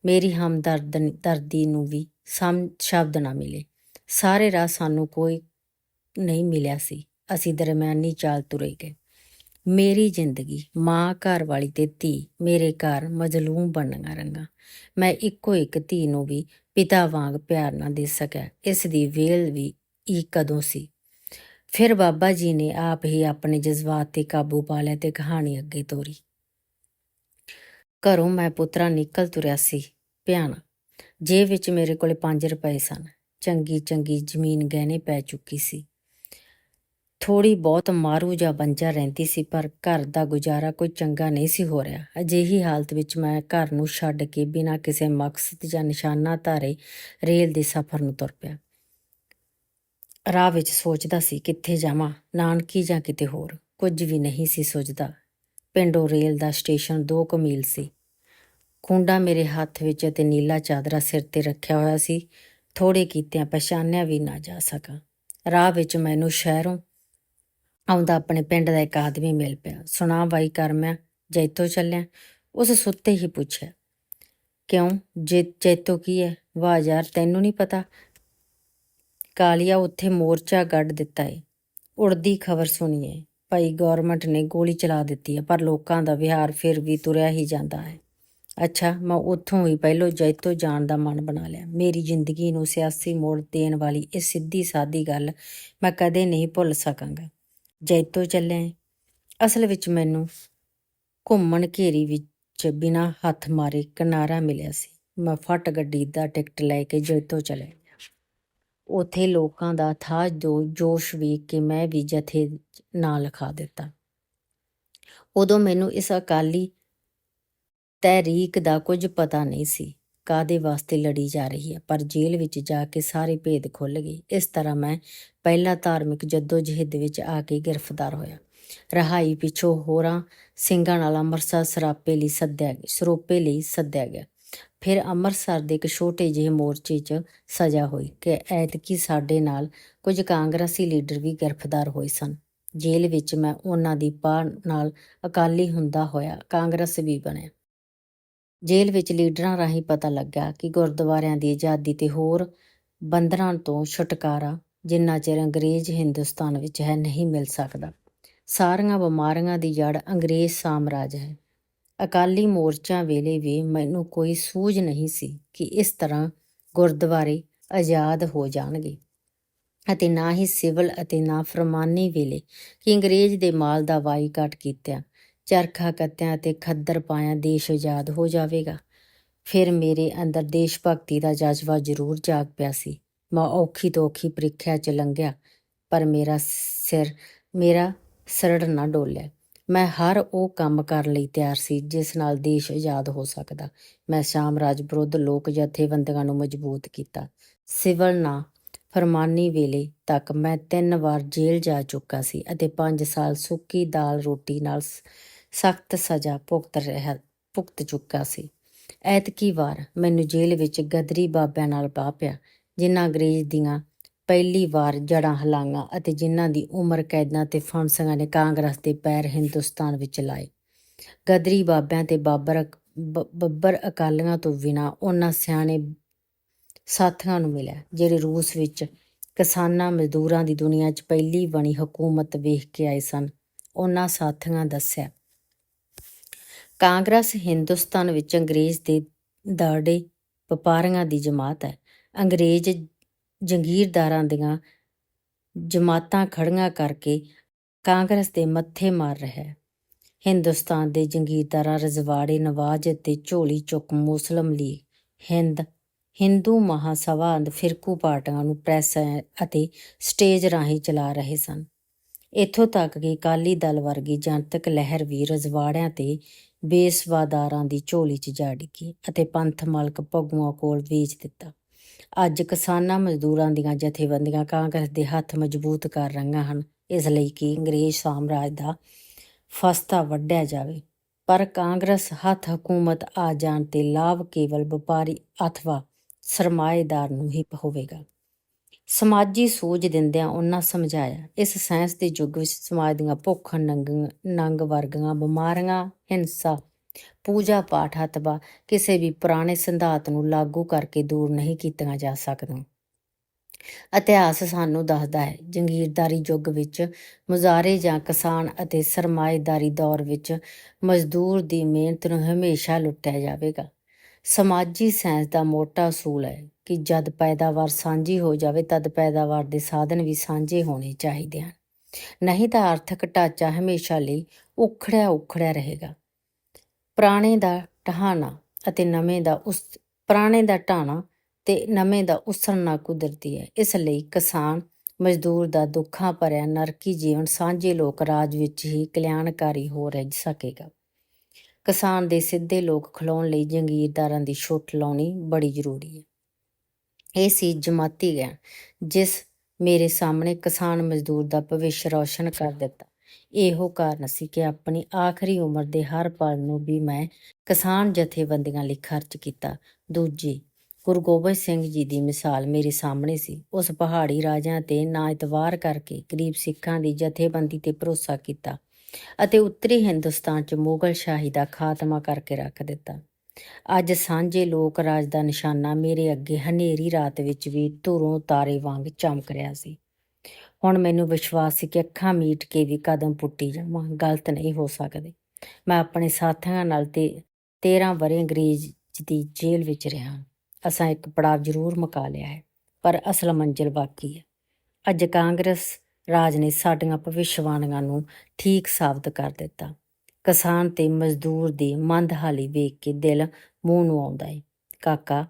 ਮੇਰੀ ਹਮਦਰਦ ਦਰਦੀ ਨੂੰ ਵੀ ਸਮ, ਸ਼ਬਦ ਨਾ ਮਿਲੇ। ਸਾਰੇ ਰਾਹ ਸਾਨੂੰ ਕੋਈ ਨਹੀਂ ਮਿਲਿਆ ਸੀ। ਅਸੀਂ ਦਰਮਿਆਨੀ ਚਾਲ ਤੁਰੇ ਗਏ। ਮੇਰੀ ਜ਼ਿੰਦਗੀ, ਮਾਂ ਘਰ ਵਾਲੀ ਤੇ ਧੀ, ਮੇਰੇ ਘਰ ਮਜ਼ਲੂਮ ਬਣੀਆਂ ਰੰਗਾ। ਮੈਂ ਇੱਕੋ ਇੱਕ ਧੀ ਨੂੰ ਵੀ ਪਿਤਾ ਵਾਂਗ ਪਿਆਰ ਨਾ ਦੇ ਸਕਿਆ। ਇਸ ਦੀ ਵੇਲ ਵੀ ਇਹ ਕਦੋਂ ਸੀ? ਫਿਰ ਬਾਬਾ ਜੀ ਨੇ ਆਪ ਹੀ ਆਪਣੇ ਜਜ਼ਬਾਤ ਤੇ ਕਾਬੂ ਪਾ ਲਿਆ ਤੇ ਕਹਾਣੀ ਅੱਗੇ ਤੋਰੀ। ਘਰੋਂ ਮੈਂ ਪੁੱਤਰਾ ਨਿਕਲ ਤੁਰਿਆ ਸੀ। ਭਿਆਣਾ। ਜੇਬ ਵਿੱਚ ਮੇਰੇ ਕੋਲੇ 5 ਰੁਪਏ ਸਨ। ਚੰਗੀ ਚੰਗੀ ਜ਼ਮੀਨ ਗਹਿਣੇ ਪੈ ਚੁੱਕੀ ਸੀ। ਥੋੜੀ ਬਹੁਤ ਮਾਰੂ ਜਾਂ ਬੰਜਾ ਰਹਿੰਦੀ ਸੀ, ਪਰ ਘਰ ਦਾ ਗੁਜ਼ਾਰਾ ਕੋਈ ਚੰਗਾ ਨਹੀਂ ਸੀ ਹੋ ਰਿਹਾ। ਅਜਿਹੀ ਹਾਲਤ ਵਿੱਚ ਮੈਂ ਘਰ ਨੂੰ ਛੱਡ ਕੇ ਬਿਨਾਂ ਕਿਸੇ ਮਕਸਦ ਜਾਂ ਨਿਸ਼ਾਨਾ ਧਾਰੇ ਰੇਲ ਦੇ ਸਫ਼ਰ ਨੂੰ ਤੁਰ ਪਿਆ। ਰਾਹ ਵਿੱਚ ਸੋਚਦਾ ਸੀ, ਕਿੱਥੇ ਜਾਵਾਂ, ਨਾਨਕੀ ਜਾਂ ਕਿਤੇ ਹੋਰ। ਕੁਝ ਵੀ ਨਹੀਂ ਸੀ ਸੋਚਦਾ। ਪਿੰਡੋਂ ਰੇਲ ਦਾ ਸਟੇਸ਼ਨ 2 ਕੁ ਮੀਲ ਸੀ। ਕੁੰਡਾ ਮੇਰੇ ਹੱਥ ਵਿੱਚ ਅਤੇ ਨੀਲਾ ਚਾਦਰਾ ਸਿਰ ਤੇ ਰੱਖਿਆ ਹੋਇਆ ਸੀ। ਥੋੜੇ ਕੀਤਿਆਂ ਪਛਾਣਿਆ ਵੀ ਨਾ ਜਾ ਸਕਾਂ। ਰਾਹ ਵਿੱਚ ਮੈਨੂੰ ਸ਼ਹਿਰੋਂ ਆਉਂਦਾ ਆਪਣੇ ਪਿੰਡ ਦਾ ਇੱਕ ਆਦਮੀ ਮਿਲ ਪਿਆ। ਸੁਣਾ, ਬਾਈ ਕਰਮਿਆ ਜੈਤੋ ਚੱਲਿਆ। ਉਸ ਸੁੱਤੇ ਹੀ ਪੁੱਛਿਆ, ਕਿਉਂ? ਜੇ ਜੈਤੋ ਕੀ ਹੈ ਵਾਹ ਯਾਰ, ਤੈਨੂੰ ਨਹੀਂ ਪਤਾ? ਕਾਲੀਆ ਉੱਥੇ ਮੋਰਚਾ ਗੱਡ ਦਿੱਤਾ ਏ। ਉੜਦੀ ਖਬਰ ਸੁਣੀਏ ਭਾਈ ਗਵਰਨਮੈਂਟ ਨੇ ਗੋਲੀ ਚਲਾ ਦਿੱਤੀ ਹੈ ਪਰ ਲੋਕਾਂ ਦਾ ਵਿਹਾਰ ਫਿਰ ਵੀ ਤੁਰਿਆ ਹੀ ਜਾਂਦਾ ਹੈ। ਅੱਛਾ, ਮੈਂ ਉੱਥੋਂ ਹੀ ਪਹਿਲੋਂ ਜੈਤੋ ਜਾਣ ਦਾ ਮਨ ਬਣਾ ਲਿਆ। ਮੇਰੀ ਜ਼ਿੰਦਗੀ ਨੂੰ ਸਿਆਸੀ ਮੋੜ ਦੇਣ ਵਾਲੀ ਇਹ ਸਿੱਧੀ ਸਾਦੀ ਗੱਲ ਮੈਂ ਕਦੇ ਨਹੀਂ ਭੁੱਲ ਸਕਾਂਗਾ। ਜੈਤੋ ਚੱਲੇ ਅਸਲ ਵਿੱਚ ਮੈਨੂੰ ਘੁੰਮਣ ਘੇਰੀ ਵਿੱਚ ਬਿਨਾਂ ਹੱਥ ਮਾਰੇ ਕਿਨਾਰਾ ਮਿਲਿਆ ਸੀ। ਮੈਂ ਫਟ ਗੱਡੀ ਦਾ ਟਿਕਟ ਲੈ ਕੇ ਜੈਤੋ ਚਲੇ ਗਿਆ। ਉਥੇ ਲੋਕਾਂ ਦਾ ਥਾਜ ਜੋ ਜੋਸ਼ ਵੇਖ ਕੇ ਮੈਂ ਵੀ ਜਥੇ ਨਾਂ ਲਿਖਾ ਦਿੱਤਾ। ਉਦੋਂ ਮੈਨੂੰ ਇਸ ਅਕਾਲੀ ਤਹਿਰੀਕ ਦਾ ਕੁਝ ਪਤਾ ਨਹੀਂ ਸੀ ਕਾਦੇ ਵਾਸਤੇ ਲੜੀ ਜਾ ਰਹੀ ਹੈ, ਪਰ ਜੇਲ੍ਹ ਵਿੱਚ ਜਾ ਕੇ ਸਾਰੇ ਭੇਦ ਖੁੱਲ ਗਏ। ਇਸ ਤਰ੍ਹਾਂ ਮੈਂ ਪਹਿਲਾ ਧਾਰਮਿਕ ਜਦੋਜਹਿਦ ਵਿੱਚ ਆ ਕੇ ਗ੍ਰਿਫਤਾਰ ਹੋਇਆ। ਰਹਾਈ ਪਿੱਛੋਂ ਹੋਰਾਂ ਸਿੰਘਾਂ ਨਾਲ ਅੰਮ੍ਰਿਤਸਰ ਸਰਾਪੇ ਲਈ ਸੱਦਿਆ ਗਿਆ, ਸਰੋਪੇ ਲਈ ਸੱਦਿਆ ਗਿਆ। ਫਿਰ ਅੰਮ੍ਰਿਤਸਰ ਦੇ ਇੱਕ ਛੋਟੇ ਜਿਹੇ ਮੋਰਚੇ 'ਚ ਸਜ਼ਾ ਹੋਈ ਕਿ ਐਤਕੀ ਸਾਡੇ ਨਾਲ ਕੁਝ ਕਾਂਗਰਸੀ ਲੀਡਰ ਵੀ ਗ੍ਰਿਫਤਾਰ ਹੋਏ ਸਨ। ਜੇਲ੍ਹ ਵਿੱਚ ਮੈਂ ਉਹਨਾਂ ਦੀ ਪਾਹ ਨਾਲ ਅਕਾਲੀ ਹੁੰਦਾ ਹੋਇਆ ਕਾਂਗਰਸ ਵੀ ਬਣਿਆ। ਜੇਲ੍ਹ ਵਿੱਚ ਲੀਡਰਾਂ ਰਾਹੀਂ ਪਤਾ ਲੱਗਾ ਕਿ ਗੁਰਦੁਆਰਿਆਂ ਦੀ ਆਜ਼ਾਦੀ ਤੇ ਹੋਰ ਬੰਧਨਾਂ ਤੋਂ ਛੁਟਕਾਰਾ ਜਿੰਨਾ ਚਿਰ ਅੰਗਰੇਜ਼ ਹਿੰਦੁਸਤਾਨ ਵਿੱਚ ਹੈ ਨਹੀਂ ਮਿਲ ਸਕਦਾ। ਸਾਰੀਆਂ ਬਿਮਾਰੀਆਂ ਦੀ ਜੜ ਅੰਗਰੇਜ਼ ਸਾਮਰਾਜ ਹੈ। ਅਕਾਲੀ ਮੋਰਚਾ ਵੇਲੇ ਵੀ ਮੈਨੂੰ ਕੋਈ ਸੂਝ ਨਹੀਂ ਸੀ ਕਿ ਇਸ ਤਰ੍ਹਾਂ ਗੁਰਦੁਆਰੇ ਆਜ਼ਾਦ ਹੋ ਜਾਣਗੇ। ਅਤੇ ਨਾ ਹੀ ਸਿਵਲ ਅਤੇ ਨਾ ਫਰਮਾਨੀ ਵੇਲੇ ਕਿ ਅੰਗਰੇਜ਼ ਦੇ ਮਾਲ ਦਾ ਵਾਈਕਾਟ ਕੀਤਾ ਚਰਖਾ ਕੱਤਿਆਂ ਤੇ ਖੱਦਰ ਪਾਇਆ ਦੇਸ਼ ਆਜ਼ਾਦ ਹੋ ਜਾਵੇਗਾ। ਫਿਰ ਮੇਰੇ ਅੰਦਰ ਦੇਸ਼ ਭਗਤੀ ਦਾ ਜਜ਼ਬਾ ਜ਼ਰੂਰ ਜਾਗ ਪਿਆ ਸੀ। ਮੈਂ ਔਖੀ ਤੋਂ ਔਖੀ ਪ੍ਰੀਖਿਆ ਚ ਲੰਘਿਆ, ਪਰ ਮੇਰਾ ਸਿਰ, ਮੇਰਾ ਸਰੜ ਨਾ ਡੋਲਿਆ। ਮੈਂ ਹਰ ਉਹ ਕੰਮ ਕਰਨ ਲਈ ਤਿਆਰ ਸੀ ਜਿਸ ਨਾਲ ਦੇਸ਼ ਆਜ਼ਾਦ ਹੋ ਸਕਦਾ। ਮੈਂ ਸਾਮਰਾਜ ਵਿਰੁੱਧ ਲੋਕ ਜਥੇਬੰਦੀਆਂ ਨੂੰ ਮਜ਼ਬੂਤ ਕੀਤਾ। ਸਿਵਲ ਨਾ ਫਰਮਾਨੀ ਵੇਲੇ ਤੱਕ ਮੈਂ ਤਿੰਨ ਵਾਰ ਜੇਲ੍ਹ ਜਾ ਚੁੱਕਾ ਸੀ ਅਤੇ 5 ਸਾਲ ਸੁੱਕੀ ਦਾਲ ਰੋਟੀ ਨਾਲ ਸਖਤ ਸਜ਼ਾ ਭੁਗਤ ਰਿਹਾ, ਭੁਗਤ ਚੁੱਕਾ ਸੀ। ਐਤਕੀ ਵਾਰ ਮੈਨੂੰ ਜੇਲ੍ਹ ਵਿੱਚ ਗਦਰੀ ਬਾਬਿਆਂ ਨਾਲ ਪਾ ਪਿਆ, ਜਿਨ੍ਹਾਂ ਅੰਗਰੇਜ਼ ਦੀਆਂ ਪਹਿਲੀ ਵਾਰ ਜੜਾਂ ਹਲਾਂਗਾ ਅਤੇ ਜਿਨ੍ਹਾਂ ਦੀ ਉਮਰ ਕੈਦਾਂ ਤੇ ਫਾਂਸੀਆਂ ਨੇ ਕਾਂਗਰਸ ਦੇ ਪੈਰ ਹਿੰਦੁਸਤਾਨ ਵਿੱਚ ਲਾਏ। ਗਦਰੀ ਬਾਬਿਆਂ ਤੇ ਬਾਬਰ ਬ- ਬੱਬਰ ਅਕਾਲੀਆਂ ਤੋਂ ਬਿਨਾਂ ਉਹਨਾਂ ਸਿਆਣੇ ਸਾਥੀਆਂ ਨੂੰ ਮਿਲਿਆ, ਜਿਹੜੇ ਰੂਸ ਵਿੱਚ ਕਿਸਾਨਾਂ, ਮਜ਼ਦੂਰਾਂ ਦੀ ਦੁਨੀਆ 'ਚ ਪਹਿਲੀ ਬਣੀ ਹਕੂਮਤ ਵੇਖ ਕੇ ਆਏ ਸਨ। ਉਹਨਾਂ ਸਾਥੀਆਂ ਦੱਸਿਆ ਕਾਂਗਰਸ ਹਿੰਦੁਸਤਾਨ ਵਿੱਚ ਅੰਗਰੇਜ਼ ਦੇ ਦਾੜੇ ਵਪਾਰੀਆਂ ਦੀ ਜਮਾਤ ਹੈ। ਅੰਗਰੇਜ਼ ਜੰਗੀਰਦਾਰਾਂ ਦੀਆਂ ਜਮਾਤਾਂ ਖੜੀਆਂ ਕਰਕੇ ਕਾਂਗਰਸ ਦੇ ਮੱਥੇ ਮਾਰ ਰਿਹਾ ਹੈ। ਹਿੰਦੁਸਤਾਨ ਦੇ ਜੰਗੀਰਦਾਰਾਂ ਰਜਵਾੜੇ, ਨਵਾਜ ਅਤੇ ਝੋਲੀ ਚੁੱਕ ਮੁਸਲਮ ਲੀਗ, ਹਿੰਦ, ਹਿੰਦੂ ਮਹਾਸਭਾ ਅਤੇ ਫਿਰਕੂ ਪਾਰਟੀਆਂ ਨੂੰ ਪ੍ਰੈਸ ਅਤੇ ਸਟੇਜ ਰਾਹੀਂ ਚਲਾ ਰਹੇ ਸਨ। ਇੱਥੋਂ ਤੱਕ ਕਿ ਅਕਾਲੀ ਦਲ ਵਰਗੀ ਜਨਤਕ ਲਹਿਰ ਵੀ ਰਜਵਾੜਿਆਂ ਤੇ ਬੇਸਵਾਦਾਰਾਂ ਦੀ ਝੋਲੀ 'ਚ ਜਾ ਡਿੱਗੀ ਅਤੇ ਪੰਥ ਮਾਲਕ ਭਗੂਆਂ ਕੋਲ ਵੇਚ ਦਿੱਤਾ। ਅੱਜ ਕਿਸਾਨਾਂ ਮਜ਼ਦੂਰਾਂ ਦੀਆਂ ਜਥੇਬੰਦੀਆਂ ਕਾਂਗਰਸ ਦੇ ਹੱਥ ਮਜ਼ਬੂਤ ਕਰ ਰਹੀਆਂ ਹਨ। ਇਸ ਲਈ ਕਿ ਅੰਗਰੇਜ਼ ਸਾਮਰਾਜ ਦਾ ਫਸਤਾ ਵੱਢਿਆ ਜਾਵੇ। ਪਰ ਕਾਂਗਰਸ ਹੱਥ ਹਕੂਮਤ ਆ ਜਾਣ ਤੇ ਲਾਭ ਕੇਵਲ ਵਪਾਰੀ ਅਥਵਾ ਸਰਮਾਏਦਾਰ ਨੂੰ ਹੀ ਹੋਵੇਗਾ। ਸਮਾਜੀ ਸੂਝ ਦਿੰਦਿਆਂ ਉਹਨਾਂ ਸਮਝਾਇਆ। ਇਸ ਸਾਇੰਸ ਦੇ ਯੁੱਗ ਵਿੱਚ ਸਮਾਜ ਦੀਆਂ ਭੁੱਖ, ਨੰਗ ਨੰਗ ਵਰਗੀਆਂ ਬਿਮਾਰੀਆਂ, ਹਿੰਸਾ, ਪੂਜਾ ਪਾਠ ਅਥਵਾ ਕਿਸੇ ਵੀ ਪੁਰਾਣੇ ਸਿਧਾਂਤ ਨੂੰ ਲਾਗੂ ਕਰਕੇ ਦੂਰ ਨਹੀਂ ਕੀਤੀਆਂ ਜਾ ਸਕਦੀਆਂ। ਇਤਿਹਾਸ ਸਾਨੂੰ ਦੱਸਦਾ ਹੈ, ਜੰਗੀਰਦਾਰੀ ਯੁੱਗ ਵਿੱਚ ਮੁਜ਼ਾਰੇ ਜਾਂ ਕਿਸਾਨ ਅਤੇ ਸਰਮਾਏਦਾਰੀ ਦੌਰ ਵਿੱਚ ਮਜ਼ਦੂਰ ਦੀ ਮਿਹਨਤ ਨੂੰ ਹਮੇਸ਼ਾ ਲੁੱਟਿਆ ਜਾਵੇਗਾ। ਸਮਾਜੀ ਸਾਇੰਸ ਦਾ ਮੋਟਾ ਅਸੂਲ ਹੈ ਕਿ ਜਦ ਪੈਦਾਵਾਰ ਸਾਂਝੀ ਹੋ ਜਾਵੇ, ਤਦ ਪੈਦਾਵਾਰ ਦੇ ਸਾਧਨ ਵੀ ਸਾਂਝੇ ਹੋਣੇ ਚਾਹੀਦੇ ਹਨ। ਨਹੀਂ ਤਾਂ ਆਰਥਿਕ ਢਾਂਚਾ ਹਮੇਸ਼ਾ ਲਈ ਉਖੜਿਆ ਉਖੜਿਆ ਰਹੇਗਾ। ਪੁਰਾਣੇ ਦਾ ਟਹਾਣਾ ਅਤੇ ਨਵੇਂ ਦਾ ਉਸ, ਪੁਰਾਣੇ ਦਾ ਢਾਣਾ ਤੇ ਨਵੇਂ ਦਾ ਉਸਰਨਾ ਕੁਦਰਤੀ ਹੈ। ਇਸ ਲਈ ਕਿਸਾਨ, ਮਜ਼ਦੂਰ ਦਾ ਦੁੱਖਾਂ ਭਰਿਆ ਨਰਕੀ ਜੀਵਨ ਸਾਂਝੇ ਲੋਕ ਰਾਜ ਵਿੱਚ ਹੀ ਕਲਿਆਣਕਾਰੀ ਹੋ ਰਹਿ ਸਕੇਗਾ। ਕਿਸਾਨ ਦੇ ਸਿੱਧੇ ਲੋਕ ਖਲਾਉਣ ਲਈ ਜੰਗੀਰਦਾਰਾਂ ਦੀ ਛੁੱਟ ਲਾਉਣੀ ਬੜੀ ਜ਼ਰੂਰੀ ਹੈ। ਇਹ ਸੀ ਜਮਾਤੀ ਗਿਆਨ ਜਿਸ ਮੇਰੇ ਸਾਹਮਣੇ ਕਿਸਾਨ ਮਜ਼ਦੂਰ ਦਾ ਭਵਿੱਖ ਰੌਸ਼ਨ ਕਰ ਦਿੱਤਾ। ਇਹੋ ਕਾਰਨ ਸੀ ਕਿ ਆਪਣੀ ਆਖਰੀ ਉਮਰ ਦੇ ਹਰ ਪਲ ਨੂੰ ਵੀ ਮੈਂ ਕਿਸਾਨ ਜਥੇਬੰਦੀਆਂ ਲਈ ਖਰਚ ਕੀਤਾ। ਦੂਜੀ, ਗੁਰੂ ਗੋਬਿੰਦ ਸਿੰਘ ਜੀ ਦੀ ਮਿਸਾਲ ਮੇਰੇ ਸਾਹਮਣੇ ਸੀ। ਉਸ ਪਹਾੜੀ ਰਾਜਿਆਂ ਤੇ ਨਾ ਇਤਵਾਰ ਕਰਕੇ ਗਰੀਬ ਸਿੱਖਾਂ ਦੀ ਜਥੇਬੰਦੀ ਤੇ ਭਰੋਸਾ ਕੀਤਾ। ਅਤੇ ਉੱਤਰੀ ਹਿੰਦੁਸਤਾਨ 'ਚ ਮੁਗਲ ਸ਼ਾਹੀ ਦਾ ਖਾਤਮਾ ਕਰਕੇ ਰੱਖ ਦਿੱਤਾ। ਅੱਜ ਸਾਂਝੇ ਲੋਕ ਰਾਜ ਦਾ ਨਿਸ਼ਾਨਾ ਮੇਰੇ ਅੱਗੇ ਹਨੇਰੀ ਰਾਤ ਵਿੱਚ ਵੀ ਧੁਰੋਂ ਤਾਰੇ ਵਾਂਗ ਚਮਕ ਰਿਹਾ ਸੀ। ਹੁਣ ਮੈਨੂੰ ਵਿਸ਼ਵਾਸ ਸੀ ਕਿ ਅੱਖਾਂ ਮੀਟ ਕੇ ਵੀ ਕਦਮ ਪੁੱਟੀ ਜਾਵਾਂ, ਗਲਤ ਨਹੀਂ ਹੋ ਸਕਦੇ। ਮੈਂ ਆਪਣੇ ਸਾਥੀਆਂ ਨਾਲ ਤੇ 13 ਵਰੇ ਅੰਗਰੇਜ਼ ਦੀ ਜੇਲ੍ਹ ਵਿੱਚ ਰਿਹਾ। ਅਸਾਂ ਇੱਕ ਪੜਾਅ ਜ਼ਰੂਰ ਮੁਕਾ ਲਿਆ ਹੈ, ਪਰ ਅਸਲ ਮੰਜ਼ਿਲ ਬਾਕੀ ਹੈ। ਅੱਜ ਕਾਂਗਰਸ ਰਾਜ ਨੇ ਸਾਡੀਆਂ ਭਵਿੱਖਬਾਣੀਆਂ ਨੂੰ ਠੀਕ ਸਾਬਤ ਕਰ ਦਿੱਤਾ। ਕਿਸਾਨ ਤੇ ਮਜ਼ਦੂਰ ਦੀ ਮੰਦਹਾਲੀ ਵੇਖ ਕੇ ਦਿਲ ਮੂੰਹ ਨੂੰ ਆਉਂਦਾ ਏ। ਕਾਕਾ,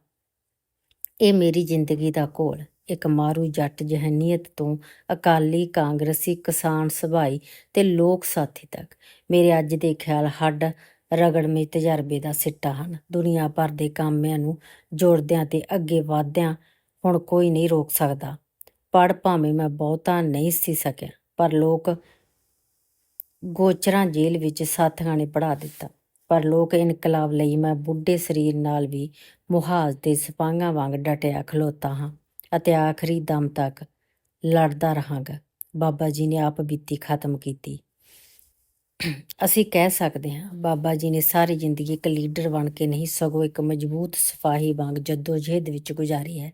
ਇਹ ਮੇਰੀ ਜ਼ਿੰਦਗੀ ਦਾ ਘੋਲ। ਇੱਕ ਮਾਰੂ ਜੱਟ ਜਹਨੀਅਤ ਤੋਂ ਅਕਾਲੀ ਕਾਂਗਰਸੀ ਕਿਸਾਨ ਸਭਾਈ ਤੇ ਲੋਕ ਸਾਥੀ ਤੱਕ। ਮੇਰੇ ਅੱਜ ਦੇ ਖਿਆਲ ਹੱਡ ਰਗੜਵੇਂ ਤਜਰਬੇ ਦਾ ਸਿੱਟਾ ਹਨ। ਦੁਨੀਆ ਭਰ ਦੇ ਕਾਮਿਆਂ ਨੂੰ ਜੋੜਦਿਆਂ ਤੇ ਅੱਗੇ ਵਧਦਿਆਂ ਹੁਣ ਕੋਈ ਨਹੀਂ ਰੋਕ ਸਕਦਾ। ਪੜ ਭਾਵੇਂ ਮੈਂ ਬਹੁਤਾ ਨਹੀਂ ਸੀ ਸਕਿਆ, ਪਰ ਲੋਕ ਗੋਚਰਾਂ ਜੇਲ੍ਹ ਵਿੱਚ ਸਾਥੀਆਂ ਨੇ ਪੜਾ ਦਿੱਤਾ। ਪਰ ਲੋਕ ਇਨਕਲਾਬ ਲਈ ਮੈਂ ਬੁੱਢੇ ਸਰੀਰ ਨਾਲ ਵੀ ਮੁਹਾਜ਼ ਦੇ ਸਿਪਾਹੀਆਂ ਵਾਂਗ ਡਟਿਆ ਖਲੋਤਾ ਹਾਂ ਅਤੇ ਆਖਰੀ ਦਮ ਤੱਕ ਲੜਦਾ ਰਹਾਂਗਾ। ਬਾਬਾ ਜੀ ਨੇ ਆਪ ਬੀਤੀ ਖਤਮ ਕੀਤੀ। ਅਸੀਂ ਕਹਿ ਸਕਦੇ ਹਾਂ, ਬਾਬਾ ਜੀ ਨੇ ਸਾਰੀ ਜ਼ਿੰਦਗੀ ਇੱਕ ਲੀਡਰ ਬਣ ਕੇ ਨਹੀਂ, ਸਗੋਂ ਇੱਕ ਮਜ਼ਬੂਤ ਸਿਪਾਹੀ ਵਾਂਗ ਜੱਦੋ-ਜਹਿਦ ਵਿੱਚ ਗੁਜ਼ਾਰੀ ਹੈ।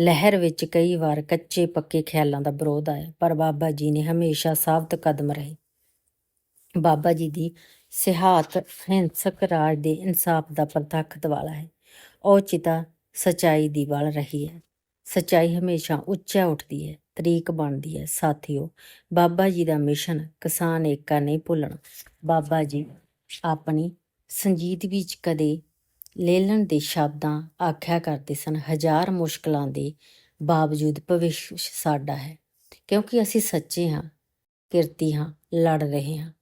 ਲਹਿਰ ਵਿੱਚ ਕਈ ਵਾਰ ਕੱਚੇ ਪੱਕੇ ਖਿਆਲਾਂ ਦਾ ਵਿਰੋਧ ਆਇਆ, ਪਰ ਬਾਬਾ ਜੀ ਨੇ ਹਮੇਸ਼ਾ ਸਾਬਤ ਕਦਮ ਰਹੇ। ਬਾਬਾ ਜੀ ਦੀ ਸਿਹਾਤ ਹਿੰਸਕ ਰਾਜ ਦੇ ਇਨਸਾਫ ਦਾ ਪ੍ਰਤੱਖ ਦਵਾਲਾ ਹੈ। ਉਹ ਚਿਤਾ ਸਚਾਈ ਦੀ ਵਲ ਰਹੀ ਹੈ। ਸਚਾਈ ਹਮੇਸ਼ਾ ਉੱਚਾ ਉੱਠਦੀ ਹੈ, ਤਰੀਕ ਬਣਦੀ ਹੈ। ਸਾਥੀਓ, ਬਾਬਾ ਜੀ ਦਾ ਮਿਸ਼ਨ ਕਿਸਾਨ ਏਕਾ ਨਹੀਂ ਭੁੱਲਣਾ। ਬਾਬਾ ਜੀ ਆਪਣੀ ਸੰਜੀਦਗੀ ਵਿੱਚ ਕਦੇ ਲੇਲਣ ਦੇ ਸ਼ਬਦਾਂ ਆਖਿਆ ਕਰਦੇ ਸਨ, ਹਜ਼ਾਰ ਮੁਸ਼ਕਲਾਂ ਦੇ ਬਾਵਜੂਦ ਭਵਿੱਖ ਸਾਡਾ ਹੈ, ਕਿਉਂਕਿ ਅਸੀਂ ਸੱਚੇ ਹਾਂ, ਕਿਰਤੀ ਹਾਂ, ਲੜ ਰਹੇ ਹਾਂ।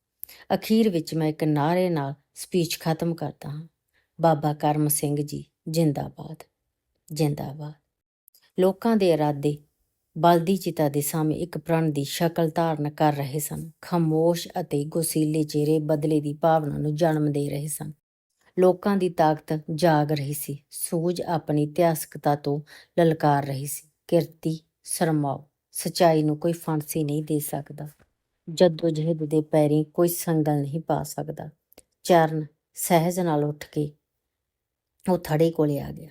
ਅਖੀਰ ਵਿੱਚ ਮੈਂ ਇੱਕ ਨਾਰੇ ਨਾਲ ਸਪੀਚ ਖਤਮ ਕਰਦਾ ਹਾਂ। ਬਾਬਾ ਕਰਮ ਸਿੰਘ ਜੀ, ਜਿੰਦਾਬਾਦ ਜਿੰਦਾਬਾਦ। ਲੋਕਾਂ ਦੇ ਇਰਾਦੇ ਬਲਦੀ ਚਿਤਾ ਦੇ ਸਾਹਮਣੇ ਇੱਕ ਪ੍ਰਣ ਦੀ ਸ਼ਕਲ ਧਾਰਨ ਕਰ ਰਹੇ ਸਨ। ਖਾਮੋਸ਼ ਅਤੇ ਗੁਸੀਲੇ ਚਿਹਰੇ ਬਦਲੇ ਦੀ ਭਾਵਨਾ ਨੂੰ ਜਨਮ ਦੇ ਰਹੇ ਸਨ। ਲੋਕਾਂ ਦੀ ਤਾਕਤ ਜਾਗ ਰਹੀ ਸੀ। ਸੂਝ ਆਪਣੀ ਇਤਿਹਾਸਕਤਾ ਤੋਂ ਲਲਕਾਰ ਰਹੀ ਸੀ। ਕਿਰਤੀ, ਸਰਮਾਓ, ਸਚਾਈ ਨੂੰ ਕੋਈ ਫਾਂਸੀ ਨਹੀਂ ਦੇ ਸਕਦਾ। ਜੱਦੋ ਜਹਿਦ ਦੇ ਪੈਰੀ ਕੋਈ ਸੰਗਲ ਨਹੀਂ ਪਾ ਸਕਦਾ। ਚਰਨ ਸਹਿਜ ਨਾਲ ਉੱਠ ਕੇ ਉਹ ਥੜੇ ਕੋਲੇ ਆ ਗਿਆ।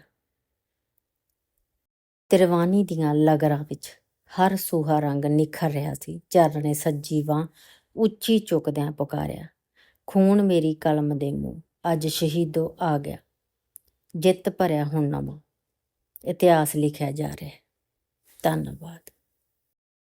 ਤਿਰਵਾਨੀ ਦੀਆਂ ਲਗਰਾਂ ਵਿੱਚ ਹਰ ਸੂਹਾ ਰੰਗ ਨਿਖਰ ਰਿਹਾ ਸੀ। ਚਰਨ ਨੇ ਸੱਜੀ ਬਾਂਹ ਉੱਚੀ ਚੁੱਕਦਿਆਂ ਪੁਕਾਰਿਆ, ਖੂਨ ਮੇਰੀ ਕਲਮ ਦੇ ਮੂੰਹ ਅੱਜ ਸ਼ਹੀਦੋ ਆ ਗਿਆ। ਜਿੱਤ ਭਰਿਆ ਹੁਣ ਨਵਾਂ। ਇਤਿਹਾਸ ਲਿਖਿਆ ਜਾ ਰਿਹਾ ਹੈ। ਧੰਨਵਾਦ।